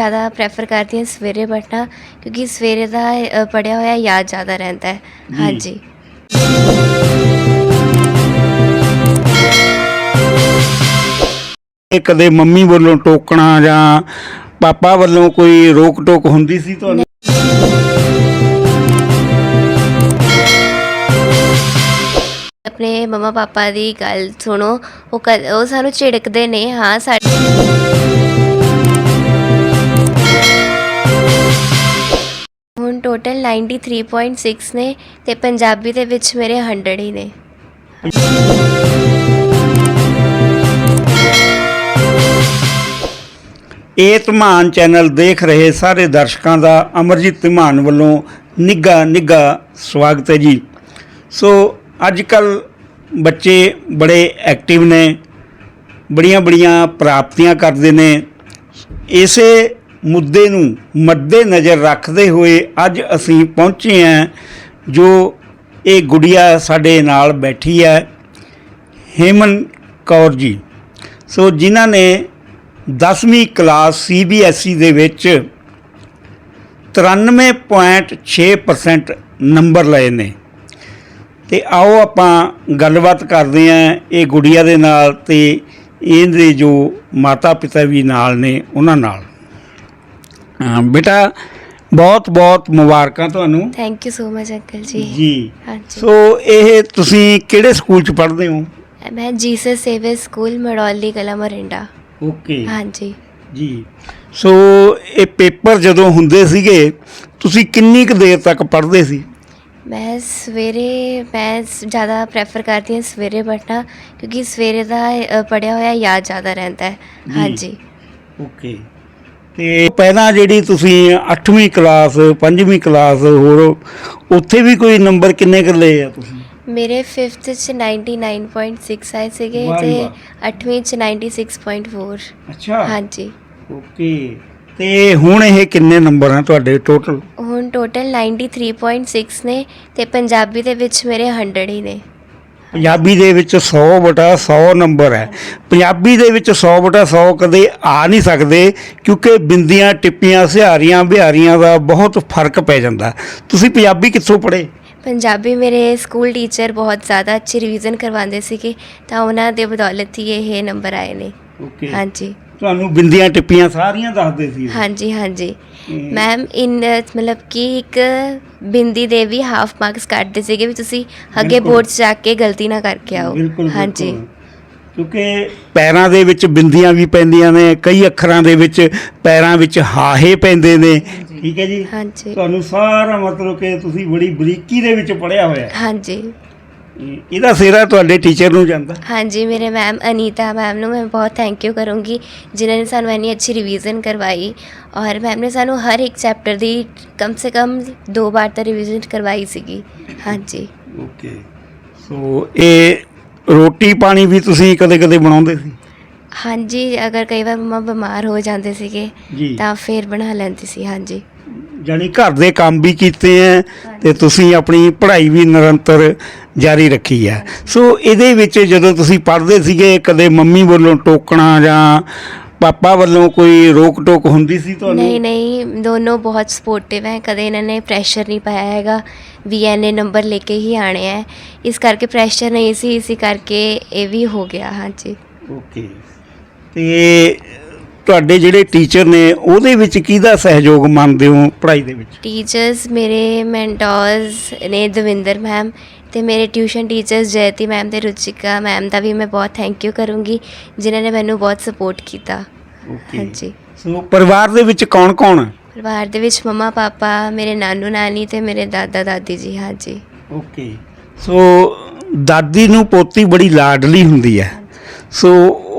ਜ਼ਿਆਦਾ ਪ੍ਰੈਫਰ ਕਰਦੀ ਹਾਂ ਸਵੇਰੇ ਪੜ੍ਹਨਾ ਕਿਉਂਕਿ ਸਵੇਰੇ ਦਾ ਅ, ਪੜ੍ਹਿਆ ਹੋਇਆ ਯਾਦ ਜ਼ਿਆਦਾ ਰਹਿੰਦਾ ਹੈ। ਜੀ। ਹਾਂਜੀ। ਇਹ ਕਦੇ ਮੰਮੀ ਵੱਲੋਂ ਟੋਕਣਾ ਜਾਂ ਪਾਪਾ ਵੱਲੋਂ ਕੋਈ ਰੋਕ ਟੋਕ ਹੁੰਦੀ ਸੀ ਤੁਹਾਨੂੰ? ਆਪਣੇ ਮਮਾ ਪਾਪਾ ਦੀ ਗੱਲ ਸੁਣੋ ਉਹ ਕ- ਉਹ ਸਾਨੂੰ ਝਿੜਕਦੇ ਨੇ ਹਾਂ ਸਾਡੇ ਟੋਟਲ 93.6 ਨੇ ਤੇ ਪੰਜਾਬੀ ਦੇ ਵਿੱਚ ਮੇਰੇ 100 ਹੀ ਨੇ। ਇਹ ਧਮਾਨ ਚੈਨਲ ਦੇਖ ਰਹੇ ਸਾਰੇ ਦਰਸ਼ਕਾਂ ਦਾ ਅਮਰਜੀਤ ਧਮਾਨ ਵੱਲੋਂ ਨਿੱਘਾ ਨਿੱਘਾ ਸਵਾਗਤ ਹੈ ਜੀ। ਸੋ ਅੱਜ ਕੱਲ ਬੱਚੇ ਬੜੇ ਐਕਟਿਵ ਨੇ ਬੜੀਆਂ ਬੜੀਆਂ ਪ੍ਰਾਪਤੀਆਂ ਕਰਦੇ ਨੇ। ਇਸੇ ਮੁੱਦੇ ਨੂੰ ਮੱਦੇ ਨਜ਼ਰ ਰੱਖਦੇ ਹੋਏ ਅੱਜ ਅਸੀਂ ਪਹੁੰਚੇ ਹਾਂ ਜੋ ਇਹ ਗੁੜੀਆ ਸਾਡੇ ਨਾਲ ਬੈਠੀ ਹੈ, ਹੇਮਨ ਕੌਰ ਜੀ। ਸੋ ਜਿਨ੍ਹਾਂ ਨੇ 10ਵੀਂ ਕਲਾਸ ਸੀਬੀਐਸਈ ਦੇ ਵਿੱਚ 93.6% ਨੰਬਰ ਲਏ ਨੇ। ਤੇ ਆਓ ਆਪਾਂ ਗੱਲਬਾਤ ਕਰਦੇ ਆਂ ਇਹ ਗੁੜੀਆ ਦੇ ਨਾਲ ਤੇ ਇਹਦੇ ਜੋ ਮਾਤਾ ਪਿਤਾ ਵੀ ਨਾਲ ਨੇ, ਉਹਨਾਂ ਨਾਲ। ਹਾਂ, ਬੇਟਾ ਬਹੁਤ ਬਹੁਤ ਮੁਬਾਰਕਾਂ ਤੁਹਾਨੂੰ। Thank you so much uncle ji. ਜੀ। ਹਾਂਜੀ। ਸੋ ਇਹ ਤੁਸੀਂ ਕਿਹੜੇ ਸਕੂਲ ਚ ਪੜ੍ਹਦੇ ਹੋ? ਮੈਂ ਜੀਸਸ ਸੇਵੇ ਸਕੂਲ ਮੜੌਲੀ ਕਲਾ ਮਰਿੰਡਾ। ਓਕੇ। ਹਾਂਜੀ। ਜੀ। ਸੋ ਇਹ ਪੇਪਰ ਜਦੋਂ ਹੁੰਦੇ ਸੀਗੇ ਤੁਸੀਂ ਕਿੰਨੀ ਕੁ ਦੇਰ ਤੱਕ ਪੜ੍ਹਦੇ ਸੀ? ਮੈਂ ਸਵੇਰੇ ਮੈਂ ਜ਼ਿਆਦਾ ਪ੍ਰੈਫਰ ਕਰਦੀ ਹਾਂ ਸਵੇਰੇ ਪੜ੍ਹਨਾ ਕਿਉਂਕਿ ਸਵੇਰੇ ਦਾ ਅ, ਪੜ੍ਹਿਆ ਹੋਇਆ ਯਾਦ ਜ਼ਿਆਦਾ ਰਹਿੰਦਾ ਹੈ। ਹਾਂਜੀ। ਓਕੇ। ਤੇ ਪਹਿਲਾਂ ਜਿਹੜੀ ਤੁਸੀਂ 8ਵੀਂ ਕਲਾਸ 5ਵੀਂ ਕਲਾਸ ਹੋਰ ਉੱਥੇ ਵੀ ਕੋਈ ਨੰਬਰ ਕਿੰਨੇ ਕੁ ਲਏ ਆ ਤੁਸੀਂ? ਮੇਰੇ 5th ਚ 99.6 ਆਏ ਸੀਗੇ ਵਾਹ ਤੇ ਜੀ ਵਾਹ। 8ਵੀਂ ਚ 96.4 ਅੱਛਾ। ਹਾਂਜੀ। ਓਕੇ। ਤੇ ਹੁਣ ਇਹ ਕਿੰਨੇ ਨੰਬਰ ਆ ਤੁਹਾਡੇ ਟੋਟਲ ਹੁਣ ਟੋਟਲ 93.6 ਨੇ ਤੇ ਪੰਜਾਬੀ ਦੇ ਵਿੱਚ ਮੇਰੇ 100 ਹੀ ਨੇ। ਪੰਜਾਬੀ ਦੇ ਵਿੱਚ 100 ਬਟਾ 100 ਨੰਬਰ ਹੈ। ਪੰਜਾਬੀ ਦੇ ਵਿੱਚ 100 ਬਟਾ 100 ਕਦੇ ਆ ਨਹੀਂ ਸਕਦੇ ਕਿਉਂਕਿ ਬਿੰਦੀਆਂ ਟਿੱਪੀਆਂ ਸਿਹਾਰੀਆਂ ਬਿਹਾਰੀਆਂ ਦਾ ਬਹੁਤ ਫ਼ਰਕ ਪੈ ਜਾਂਦਾ। ਤੁਸੀਂ ਪੰਜਾਬੀ ਕਿੱਥੋਂ ਪੜ੍ਹੇ? ਪੰਜਾਬੀ ਮੇਰੇ ਸਕੂਲ ਟੀਚਰ ਬਹੁਤ ਜ਼ਿਆਦਾ ਅੱਛੀ ਰਿਵੀਜ਼ਨ ਕਰਵਾਉਂਦੇ ਸੀਗੇ ਤਾਂ ਉਹਨਾਂ ਦੇ ਬਦੌਲਤ ਹੀ ਇਹ ਨੰਬਰ ਆਏ ਨੇ। ਓਕੇ ਹਾਂਜੀ। ਤੁਹਾਨੂੰ ਬਿੰਦੀਆਂ ਟਿੱਪੀਆਂ ਸਾਰੀਆਂ ਦੱਸਦੇ ਸੀ ਹਾਂਜੀ ਹਾਂਜੀ। ਮੈਮ ਇਨ ਮਤਲਬ ਕਿ ਇੱਕ ਬਿੰਦੀ ਦੇ ਵੀ ਹਾਫ ਮਾਰਕਸ ਕੱਟਦੇ ਸੀਗੇ ਵੀ ਤੁਸੀਂ ਅੱਗੇ ਬਿਲਕੁਲ। ਬੋਰਡ 'ਚ ਜਾ ਕੇ ਗਲਤੀ ਨਾ ਕਰਕੇ ਆਓ। ਬਿਲਕੁਲ ਹਾਂਜੀ। ਬਿਲਕੁਲ। ਕਿਉਂਕਿ ਪੈਰਾਂ ਦੇ ਵਿੱਚ ਬਿੰਦੀਆਂ ਵੀ ਪੈਂਦੀਆਂ ਨੇ ਕਈ ਅੱਖਰਾਂ ਦੇ ਵਿੱਚ ਪੈਰਾਂ ਵਿੱਚ ਹਾਹੇ ਪੈਂਦੇ ਨੇ। ਠੀਕ ਹੈ ਜੀ। ਹਾਂਜੀ। ਤੁਹਾਨੂੰ ਸਾਰਾ ਮਤਲਬ ਕਿ ਤੁਸੀਂ ਬੜੀ ਬਰੀਕੀ ਦੇ ਵਿੱਚ ਪੜਿਆ ਹੋਇਆ ਹੈ। ਹਾਂਜੀ। ਇਹਦਾ ਸਿਰਾ ਤੁਹਾਡੇ ਟੀਚਰ ਨੂੰ ਜਾਂਦਾ। ਹਾਂਜੀ ਮੇਰੇ ਮੈਮ ਅਨੀਤਾ ਮੈਮ ਨੂੰ ਮੈਂ ਬਹੁਤ ਥੈਂਕ ਯੂ ਕਰੂੰਗੀ ਜਿਨ੍ਹਾਂ ਨੇ ਸਾਨੂੰ ਇੰਨੀ ਅੱਛੀ ਰਿਵੀਜ਼ਨ ਕਰਵਾਈ। ਔਰ ਮੈਮ ਨੇ ਸਾਨੂੰ ਹਰ ਇੱਕ ਚੈਪਟਰ ਦੀ ਕਮ ਸੇ ਕਮ ਦੋ ਵਾਰ ਤਾਂ ਰਿਵੀਜ਼ਨ ਕਰਵਾਈ ਸੀਗੀ। ਹਾਂਜੀ। ਓਕੇ ਸੋ ਇਹ ਰੋਟੀ ਪਾਣੀ ਵੀ ਤੁਸੀਂ ਕਦੇ ਕਦੇ ਬਣਾਉਂਦੇ ਸੀ? ਹਾਂਜੀ ਅਗਰ ਕਈ ਵਾਰ ਮਮਾ ਬਿਮਾਰ ਹੋ ਜਾਂਦੇ ਸੀਗੇ ਜੀ। ਤਾਂ ਫਿਰ ਬਣਾ ਲੈਂਦੀ ਸੀ ਹਾਂਜੀ। ਜਾਨੀ ਘਰ ਦੇ ਕੰਮ ਵੀ ਕੀਤੇ ਐ ਤੇ ਤੁਸੀਂ ਆਪਣੀ ਪੜ੍ਹਾਈ ਵੀ ਨਿਰੰਤਰ ਜਾਰੀ ਰੱਖੀ ਹੈ ਸੋ ਇਹਦੇ ਵਿੱਚ ਜਦੋਂ ਤੁਸੀਂ ਪੜ੍ਹਦੇ ਸੀਗੇ ਕਦੇ ਮੰਮੀ ਵੱਲੋਂ ਟੋਕਣਾ ਜਾਂ ਪਾਪਾ ਵੱਲੋਂ ਕੋਈ ਰੋਕ ਟੋਕ ਹੁੰਦੀ ਸੀ ਤੁਹਾਨੂੰ? ਨਹੀਂ ਨਹੀਂ ਦੋਨੋਂ ਬਹੁਤ ਸਪੋਰਟਿਵ ਹੈ ਕਦੇ ਇਹਨਾਂ ਨੇ ਪ੍ਰੈਸ਼ਰ ਨਹੀਂ ਪਾਇਆ ਹੈਗਾ। ਵੀ ਐਨੇ ਨੰਬਰ ਲੈ ਕੇ ਹੀ ਆਣੇ ਹੈ ਇਸ ਕਰਕੇ ਪ੍ਰੈਸ਼ਰ ਨਹੀਂ ਸੀ ਇਸੇ ਕਰਕੇ ਇਹ ਵੀ ਹੋ ਗਿਆ ਹਾਂਜੀ। ਓਕੇ ਤੇ ਤੁਹਾਡੇ ਜਿਹੜੇ ਟੀਚਰ ਨੇ ਉਹਦੇ ਵਿੱਚ ਕਿਹਦਾ ਸਹਿਯੋਗ ਮੰਨਦੇ ਹੋ ਪੜ੍ਹਾਈ ਦੇ ਵਿੱਚ? ਟੀਚਰਸ ਮੇਰੇ ਮੈਂਟੋਰਸ ਨੇ ਦਵਿੰਦਰ ਮੈਮ ਤੇ ਮੇਰੇ ਟਿਊਸ਼ਨ ਟੀਚਰਸ ਜੈਤੀ ਮੈਮ ਤੇ ਰੁਚਿਕਾ ਮੈਮ ਦਾ ਵੀ ਮੈਂ ਬਹੁਤ ਥੈਂਕ ਯੂ ਕਰੂੰਗੀ ਜਿਨ੍ਹਾਂ ਨੇ ਮੈਨੂੰ ਬਹੁਤ ਸਪੋਰਟ ਕੀਤਾ। ਹਾਂਜੀ। ਸੋ ਪਰਿਵਾਰ ਦੇ ਵਿੱਚ ਕੌਣ ਕੌਣ ਹੈ? ਪਰਿਵਾਰ ਦੇ ਵਿੱਚ ਮਮਾ ਪਾਪਾ ਮੇਰੇ ਨਾਨੂ ਨਾਨੀ ਤੇ ਮੇਰੇ ਦਾਦਾ ਦਾਦੀ ਜੀ ਹਾਂਜੀ। ਓਕੇ ਸੋ ਦਾਦੀ ਨੂੰ ਪੋਤੀ ਬੜੀ ਲਾਡਲੀ ਹੁੰਦੀ ਹੈ। ਸੋ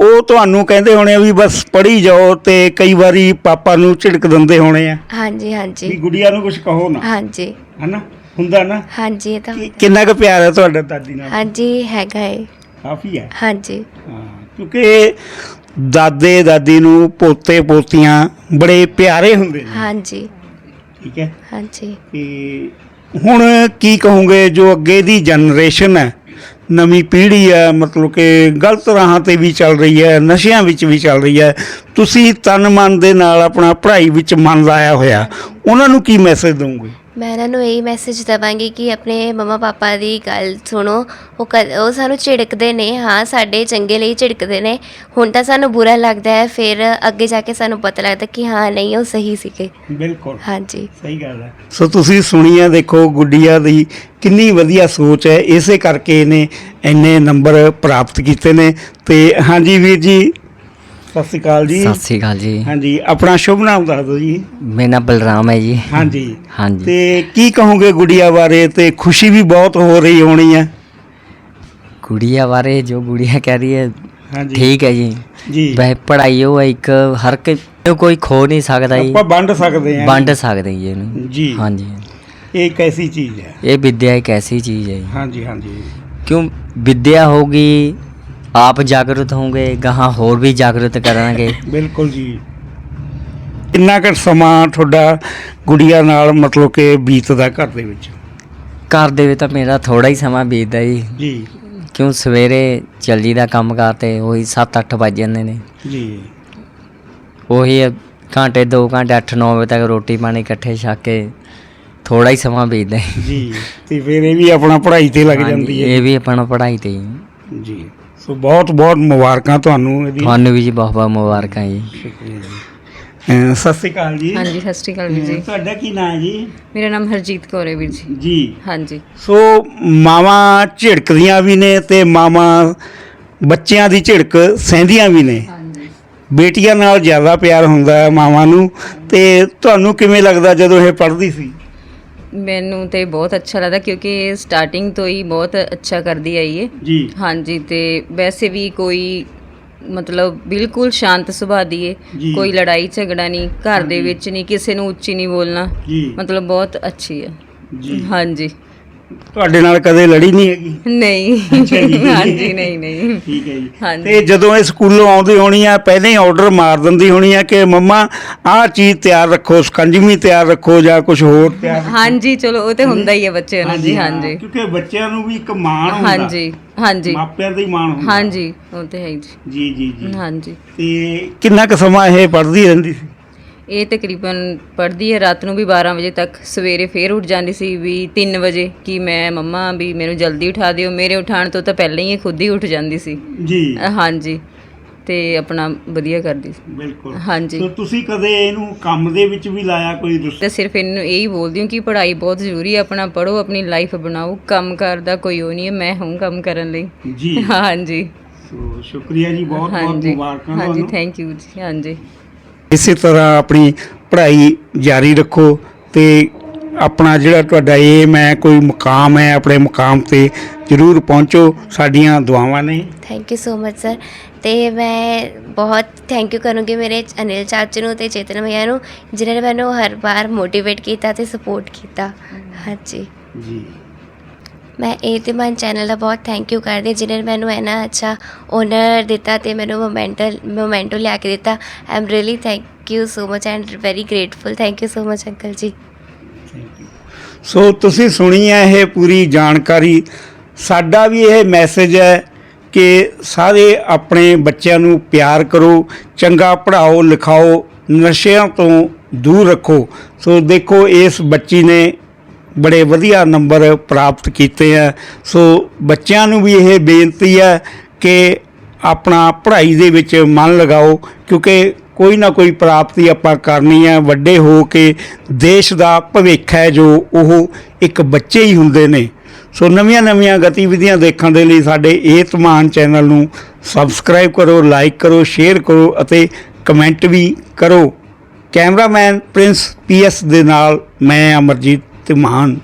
ਉਹ ਤੁਹਾਨੂੰ ਕਹਿੰਦੇ ਹੋਣੇ ਵੀ ਬਸ ਪੜ੍ਹੀ ਜਾਓ ਤੇ ਕਈ ਵਾਰੀ ਪਾਪਾ ਨੂੰ ਝਿੜਕ ਦਿੰਦੇ ਹੋਣੇ ਆ। ਹਾਂਜੀ ਵੀ ਹਾਂਜੀ ਗੁੜੀਆ ਨੂੰ ਕੁਝ ਕਹੋ ਨਾ। ਹਾਂਜੀ। ਹਨਾ? ਹੁੰਦਾ ਨਾ? ਹਾਂਜੀ ਇਹ ਤਾਂ ਕਿ-। ਕਿੰਨਾ ਕੁ ਪਿਆਰ ਹੈ ਤੁਹਾਡਾ ਦਾਦੀ ਨਾਲ? ਹਾਂਜੀ ਹੈਗਾ ਹੈ ਕਾਫੀ ਹੈ ਹਾਂਜੀ। ਹਾਂ ਕਿਉਂਕਿ ਦਾਦੇ ਦਾਦੀ ਨੂੰ ਪੋਤੇ ਪੋਤੀਆਂ ਬੜੇ ਪਿਆਰੇ ਹੁੰਦੇ ਨੇ। ਹਾਂਜੀ। ਠੀਕ ਹੈ? ਹਾਂਜੀ। ਤੇ ਹੁਣ ਕੀ ਕਹੋਗੇ ਜੋ ਅੱਗੇ ਦੀ ਜਨਰੇਸ਼ਨ ਹੈ ਨਵੀਂ ਪੀੜ੍ਹੀ ਹੈ, ਮਤਲਬ ਕਿ ਗਲਤ ਰਾਹਾਂ ਤੇ ਵੀ ਚੱਲ ਰਹੀ ਹੈ, ਨਸ਼ਿਆਂ ਵਿੱਚ ਵੀ ਚੱਲ ਰਹੀ ਹੈ। ਤੁਸੀਂ ਤਨ ਮਨ ਦੇ ਨਾਲ ਆਪਣਾ ਪੜ੍ਹਾਈ ਵਿੱਚ ਮਨ ਲਾਇਆ ਹੋਇਆ। ਉਹਨਾਂ ਨੂੰ ਕੀ ਮੈਸੇਜ ਦਵੋਗੇ ਮੈਂ ਇਹਨਾਂ ਨੂੰ ਇਹੀ ਮੈਸੇਜ ਦਵਾਂਗੀ ਕਿ ਆਪਣੇ ਮਮਾ ਪਾਪਾ ਦੀ ਗੱਲ ਸੁਣੋ। ਉਹ ਕ- ਉਹ ਸਾਨੂੰ ਝਿੜਕਦੇ ਨੇ ਹਾਂ ਸਾਡੇ ਚੰਗੇ ਲਈ ਝਿੜਕਦੇ ਨੇ। ਹੁਣ ਤਾਂ ਸਾਨੂੰ ਬੁਰਾ ਲੱਗਦਾ ਹੈ ਫਿਰ ਅੱਗੇ ਜਾ ਕੇ ਸਾਨੂੰ ਪਤਾ ਲੱਗਦਾ ਕਿ ਹਾਂ ਨਹੀਂ ਉਹ ਸਹੀ ਸੀਗੇ। ਬਿਲਕੁਲ। ਹਾਂਜੀ। ਸਹੀ ਗੱਲ ਹੈ। ਸੋ ਤੁਸੀਂ ਸੁਣੀ ਹੈ ਦੇਖੋ ਗੁੱਡੀਆ ਦੀ ਕਿੰਨੀ ਵਧੀਆ ਸੋਚ ਹੈ। ਇਸੇ ਕਰਕੇ ਇਹਨੇ ਇੰਨੇ ਨੰਬਰ ਪ੍ਰਾਪਤ ਕੀਤੇ ਨੇ। ਤੇ ਹਾਂਜੀ ਵੀਰ ਜੀ ਸਤਿ ਸ਼੍ਰੀ ਅਕਾਲ ਜੀ। ਸਤਿ ਸ੍ਰੀ ਅਕਾਲ ਜੀ। ਹਾਂਜੀ ਆਪਣਾ ਸ਼ੁਭ ਨਾਮ ਦੱਸ ਦਿਓ ਜੀ। ਮੇਰਾ ਨਾਮ ਬਲਰਾਮ ਹੈ ਜੀ। ਹਾਂਜੀ। ਹਾਂਜੀ। ਤੇ ਕੀ ਕਹੋਗੇ ਗੁੱਡੀਆ ਬਾਰੇ? ਤੇ ਖੁਸ਼ੀ ਵੀ ਬਹੁਤ ਹੋ ਰਹੀ ਹੋਣੀ ਹੈ। ਗੁੜੀਆ ਬਾਰੇ ਜੋ ਗੁੜੀਆ ਕਹਿ ਰਹੀ ਹੈ ਹਾਂਜੀ। ਠੀਕ ਹੈ ਜੀ। ਜੀ। ਵੈ ਪੜ੍ਹਾਈ ਉਹ ਇੱਕ ਹਰ ਕੋਈ ਕੋਈ ਖੋ ਨਹੀਂ ਸਕਦਾ ਜੀ। ਆਪਾਂ ਵੰਡ ਸਕਦੇ ਹਾਂ। ਵੰਡ ਸਕਦੇ ਜੀ ਇਹਨੂੰ। ਜੀ। ਹਾਂਜੀ। ਇਹ ਇੱਕ ਐਸੀ ਚੀਜ਼ ਹੈ? ਇਹ ਵਿਦਿਆ ਇੱਕ ਐਸੀ ਚੀਜ਼ ਹੈ ਜੀ। ਹਾਂਜੀ ਹਾਂਜੀ। ਕਿਉਂ? ਵਿਦਿਆ ਹੋਗੀ ਆਪ ਜਾਗਰੂਕ ਹੋਵੋਗੇ ਗਾਹਾਂ ਹੋਰ ਵੀ ਜਾਗਰੂਕ ਕਰਾਂਗੇ ਬਿਲਕੁਲ ਜੀ। ਕਿੰਨਾ ਕੁ ਸਮਾਂ ਤੁਹਾਡਾ ਗੁੜੀਆ ਨਾਲ ਮਤਲਬ ਕਿ ਬੀਤਦਾ ਘਰ ਦੇ ਵਿੱਚ? ਘਰ ਦੇ ਵਿੱਚ ਤਾਂ ਮੇਰਾ ਥੋੜਾ ਹੀ ਸਮਾਂ ਬੀਤਦਾ ਜੀ। ਜੀ। ਕਿਉਂ ਸਵੇਰੇ ਚੱਲੀ ਦਾ ਕੰਮ ਕਰਤੇ ਉਹੀ 7-8 ਵੱਜ ਜਾਂਦੇ ਨੇ। ਜੀ। ਉਹੀ ਘੰਟੇ 2 ਘੰਟੇ 8-9 ਵਜੇ ਤੱਕ ਰੋਟੀ ਪਾਣੀ ਇਕੱਠੇ ਛਕ ਕੇ ਥੋੜਾ ਹੀ ਸਮਾਂ ਬੀਤਦਾ। ਜੀ। ਤੇ ਫਿਰ ਇਹ ਵੀ ਆਪਣਾ ਪੜ੍ਹਾਈ ਤੇ ਲੱਗ ਜਾਂਦੀ ਹੈ। ਇਹ ਵੀ ਆਪਣਾ ਪੜ੍ਹਾਈ ਤੇ। ਜੀ। ਸੋ ਬਹੁਤ ਬਹੁਤ ਮੁਬਾਰਕਾਂ ਤੁਹਾਨੂੰ ਇਹਦੀ। ਤੁਹਾਨੂੰ ਵੀ ਜੀ ਬਹੁਤ ਬਹੁਤ ਮੁਬਾਰਕਾਂ ਜੀ। ਸ਼ੁਕਰੀਆ ਜੀ। ਅਹ ਸਤਿ ਸ਼੍ਰੀ ਅਕਾਲ ਜੀ। ਹਾਂਜੀ ਸਤਿ ਸ਼੍ਰੀ ਅਕਾਲ ਵੀਰ ਜੀ। ਅਹ ਤੁਹਾਡਾ ਕੀ ਨਾਮ ਹੈ ਜੀ? ਮੇਰਾ ਨਾਮ ਹਰਜੀਤ ਕੌਰ ਹੈ ਵੀਰ ਜੀ। ਜੀ। ਹਾਂਜੀ। ਸੋ ਮਾਵਾਂ ਝਿੜਕਦੀਆਂ ਵੀ ਨੇ ਤੇ ਮਾਵਾਂ ਬੱਚਿਆਂ ਦੀ ਝਿੜਕ ਸਹਿੰਦੀਆਂ ਵੀ ਨੇ। ਹਾਂਜੀ। ਬੇਟੀਆਂ ਨਾਲ ਜ਼ਿਆਦਾ ਪਿਆਰ ਹੁੰਦਾ ਹੈ ਮਾਵਾਂ ਨੂੰ ਤੇ ਤੁਹਾਨੂੰ ਕਿਵੇਂ ਲੱਗਦਾ ਜਦੋਂ ਇਹ ਪੜ੍ਹਦੀ ਸੀ? ਮੈਨੂੰ ਤੇ ਬਹੁਤ ਅੱਛਾ ਲੱਗਦਾ ਕਿਉਂਕਿ ਇਹ ਸਟਾਰਟਿੰਗ ਤੋਂ ਹੀ ਬਹੁਤ ਅੱਛਾ ਕਰਦੀ ਆਈ ਹੈ ਜੀ। ਹਾਂਜੀ ਤੇ ਵੈਸੇ ਵੀ ਕੋਈ ਮਤਲਬ ਬਿਲਕੁਲ ਸ਼ਾਂਤ ਸੁਭਾਅ ਦੀ ਹੈ ਜੀ। ਕੋਈ ਲੜਾਈ ਝਗੜਾ ਨਹੀਂ ਘਰ ਦੇ ਵਿੱਚ ਨਹੀਂ ਕਿਸੇ ਨੂੰ ਉੱਚੀ ਨਹੀਂ ਬੋਲਣਾ। ਜੀ। ਮਤਲਬ ਬਹੁਤ ਅੱਛੀ ਹੈ। ਜੀ। ਹਾਂਜੀ। ਤੁਹਾਡੇ ਨਾਲ ਕਦੇ ਲੜੀ ਨਹੀਂ ਹੈਗੀ? ਨਹੀਂ। ਹਾਂਜੀ ਨਹੀਂ ਨਹੀਂ। ਠੀਕ ਹੈ ਜੀ। ਹਾਂਜੀ। ਤੇ ਜਦੋਂ ਇਹ ਸਕੂਲੋਂ ਆਉਂਦੀ ਹੋਣੀ ਆ ਪਹਿਲਾਂ ਹੀ ਆਰਡਰ ਮਾਰ ਦਿੰਦੀ ਹੋਣੀ ਆ ਕਿ ਮੰਮਾ ਆਹ ਚੀਜ਼ ਤਿਆਰ ਰੱਖੋ ਸਕੰਜਵੀ ਤਿਆਰ ਰੱਖੋ ਜਾਂ ਕੁਝ ਹੋਰ ਤਿਆਰ ਹਾਂਜੀ ਚਲੋ ਉਹ ਤੇ ਹੁੰਦਾ ਹੀ ਹੈ ਬੱਚਿਆਂ ਨੂੰ ਜੀ ਹਾਂਜੀ। ਕਿਉਂਕਿ ਬੱਚਿਆਂ ਨੂੰ ਵੀ ਇੱਕ ਮਾਣ ਹੁੰਦਾ। ਹਾਂਜੀ ਹਾਂਜੀ। ਮਾਪਿਆਂ ਦਾ ਹੀ ਮਾਣ ਹੁੰਦਾ। ਹਾਂਜੀ ਉਹ ਤੇ ਹੈ ਹੀ ਜੀ। ਜੀ ਜੀ ਜੀ। ਹਾਂਜੀ। ਤੇ ਕਿੰਨਾ ਕੁ ਸਮਾਂ ਇਹ ਪੜ੍ਹਦੀ ਰਹਿੰਦੀ ਸੀ? ਇਹ ਤਕਰੀਬਨ ਪੜ੍ਹਦੀ ਹੈ ਰਾਤ ਨੂੰ ਵੀ 12 ਵਜੇ ਤੱਕ ਸਵੇਰੇ ਫੇਰ ਉੱਠ ਜਾਂਦੀ ਸੀ ਵੀ 3 ਵਜੇ ਕਿ ਮੈਂ ਮੰਮਾ ਵੀ ਮੈਨੂੰ ਜਲਦੀ ਉਠਾ ਦਿਓ। ਮੇਰੇ ਉਠਾਣ ਤੋਂ ਤਾਂ ਪਹਿਲਾਂ ਹੀ ਇਹ ਖੁਦ ਹੀ ਉੱਠ ਜਾਂਦੀ ਸੀ। ਜੀ। ਹਾਂਜੀ। ਤੇ ਆਪਣਾ ਵਧੀਆ ਕਰਦੀ ਸੀ। ਬਿਲਕੁਲ। ਹਾਂਜੀ। ਸੋ ਤੁਸੀਂ ਕਦੇ ਇਹਨੂੰ ਕੰਮ ਦੇ ਵਿੱਚ ਵੀ ਲਾਇਆ ਕੋਈ ਤੇ ਸਿਰਫ ਇਹਨੂੰ ਇਹੀ ਬੋਲਦੀ ਹਾਂ ਕਿ ਪੜ੍ਹਾਈ ਬਹੁਤ ਜ਼ਰੂਰੀ ਹੈ ਆਪਣਾ ਪੜ੍ਹੋ ਆਪਣੀ ਲਾਈਫ ਬਣਾਓ। ਕੰਮ ਕਰਦਾ ਕੋਈ ਉਹ ਨਹੀਂ ਹੈ ਮੈਂ ਹੂੰ ਕੰਮ ਕਰਨ ਲਈ। ਜੀ। ਹਾਂਜੀ। ਸੋ ਸ਼ੁਕਰੀਆ ਜੀ ਬਹੁਤ ਬਹੁਤ ਮੁਬਾਰਕਾਂ ਹਾਂਜੀ ਤੁਹਾਨੂੰ। ਥੈਂਕ ਯੂ ਜੀ। ਹਾਂਜੀ। ਇਸੇ ਤਰ੍ਹਾਂ ਆਪਣੀ ਪੜ੍ਹਾਈ ਜਾਰੀ ਰੱਖੋ ਤੇ ਆਪਣਾ ਜਿਹੜਾ ਤੁਹਾਡਾ ਏਮ ਹੈ ਕੋਈ ਮੁਕਾਮ ਹੈ ਆਪਣੇ ਮੁਕਾਮ ਤੇ ਜ਼ਰੂਰ ਪਹੁੰਚੋ। ਸਾਡੀਆਂ ਦੁਆਵਾਂ ਨੇ। Thank you so much sir ਤੇ ਮੈਂ ਬਹੁਤ ਥੈਂਕ ਯੂ ਕਰੂੰਗੀ ਮੇਰੇ ਅਨਿਲ ਚਾਚੂ ਨੂੰ ਤੇ ਚੇਤਨ ਭਈਆ ਨੂੰ ਜਿਨ੍ਹਾਂ ਨੇ ਮੈਨੂੰ ਹਰ ਵਾਰ ਮੋਟੀਵੇਟ ਕੀਤਾ ਤੇ ਸਪੋਰਟ ਕੀਤਾ। ਹਾਂਜੀ। ਜੀ। ਮੈਂ ਇਹ ਤੇ ਮਨ ਚੈਨਲ ਦਾ ਬਹੁਤ ਥੈਂਕ ਯੂ ਕਰਦੀ ਹਾਂ, ਜਿਨ੍ਹਾਂ ਨੇ ਮੈਨੂੰ ਇੰਨਾ ਅੱਛਾ ਓਨਰ ਦਿੱਤਾ ਤੇ ਮੈਨੂੰ ਮੋਮੈਂਟਲ ਮੋਮੈਂਟੋ ਲਿਆ ਕੇ ਦਿੱਤਾ। I am really thank you so much and very grateful thank you so much uncle ji so ਤੁਸੀਂ ਸੁਣੀ ਹੈ ਇਹ ਪੂਰੀ ਜਾਣਕਾਰੀ। ਸਾਡਾ ਵੀ ਇਹ ਮੈਸੇਜ ਹੈ ਕਿ ਸਾਰੇ ਆਪਣੇ ਬੱਚਿਆਂ ਨੂੰ ਪਿਆਰ ਕਰੋ ਚੰਗਾ ਪੜ੍ਹਾਓ ਲਿਖਾਓ ਨਸ਼ਿਆਂ ਤੋਂ ਦੂਰ ਰੱਖੋ। ਸੋ ਦੇਖੋ ਇਸ ਬੱਚੀ ਨੇ ਬੜੇ ਵਧੀਆ ਨੰਬਰ ਪ੍ਰਾਪਤ ਕੀਤੇ ਆ। ਸੋ ਬੱਚਿਆਂ ਨੂੰ ਵੀ ਇਹ ਬੇਨਤੀ ਹੈ ਕਿ ਆਪਣਾ ਪੜ੍ਹਾਈ ਦੇ ਵਿੱਚ ਮਨ ਲਗਾਓ, ਕਿਉਂਕਿ ਕੋਈ ਨਾ ਕੋਈ ਪ੍ਰਾਪਤੀ ਆਪਾਂ ਕਰਨੀ ਹੈ। ਵੱਡੇ ਹੋ ਕੇ ਦੇਸ਼ ਦਾ ਭਵਿੱਖ ਹੈ ਜੋ ਉਹ ਇੱਕ ਬੱਚੇ ਹੀ ਹੁੰਦੇ ਨੇ। ਸੋ ਨਵੀਆਂ ਨਵੀਆਂ ਗਤੀਵਿਧੀਆਂ ਦੇਖਣ ਦੇ ਲਈ ਸਾਡੇ ਇਹ ਧਮਾਨ ਚੈਨਲ ਨੂੰ ਸਬਸਕ੍ਰਾਈਬ ਕਰੋ, ਲਾਈਕ ਕਰੋ, ਸ਼ੇਅਰ ਕਰੋ ਅਤੇ ਕਮੈਂਟ ਵੀ ਕਰੋ। ਕੈਮਰਾਮੈਨ ਪ੍ਰਿੰਸ ਪੀਐਸ ਦੇ ਨਾਲ ਮੈਂ ਅਮਰਜੀਤ ਮਹਾਨ